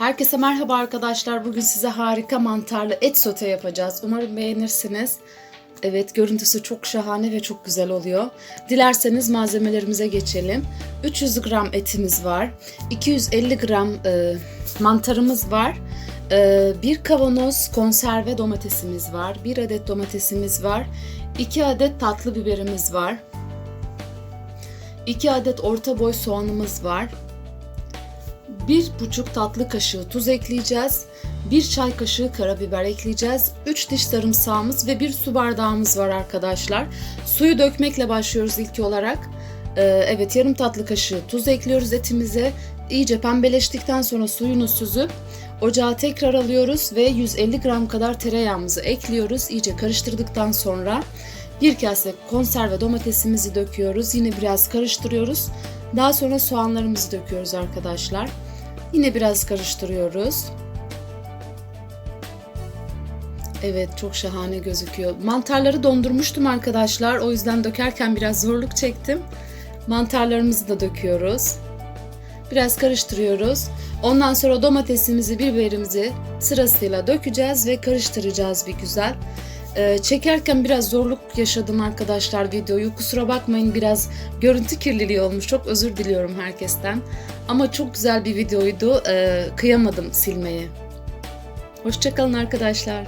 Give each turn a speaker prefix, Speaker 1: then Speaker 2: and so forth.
Speaker 1: Herkese merhaba arkadaşlar. Bugün size harika mantarlı et sote yapacağız. Umarım beğenirsiniz. Evet görüntüsü çok şahane ve çok güzel oluyor. Dilerseniz malzemelerimize geçelim. 300 gram etimiz var. 250 gram e, mantarımız var. E, bir kavanoz konserve domatesimiz var. Bir adet domatesimiz var. 2 adet tatlı biberimiz var. 2 adet orta boy soğanımız var. Bir buçuk tatlı kaşığı tuz ekleyeceğiz. Bir çay kaşığı karabiber ekleyeceğiz. 3 diş sarımsağımız ve bir su bardağımız var arkadaşlar. Suyu dökmekle başlıyoruz ilk olarak. Ee, evet yarım tatlı kaşığı tuz ekliyoruz etimize. İyice pembeleştikten sonra suyunu süzüp ocağa tekrar alıyoruz ve 150 gram kadar tereyağımızı ekliyoruz. İyice karıştırdıktan sonra bir kase konserve domatesimizi döküyoruz. Yine biraz karıştırıyoruz. Daha sonra soğanlarımızı döküyoruz arkadaşlar. Yine biraz karıştırıyoruz. Evet çok şahane gözüküyor. Mantarları dondurmuştum arkadaşlar. O yüzden dökerken biraz zorluk çektim. Mantarlarımızı da döküyoruz. Biraz karıştırıyoruz. Ondan sonra domatesimizi, biberimizi sırasıyla dökeceğiz ve karıştıracağız bir güzel. Ee, çekerken biraz zorluk yaşadım arkadaşlar videoyu. Kusura bakmayın biraz görüntü kirliliği olmuş. Çok özür diliyorum herkesten. Ama çok güzel bir videoydu. Ee, kıyamadım silmeye. Hoşçakalın arkadaşlar.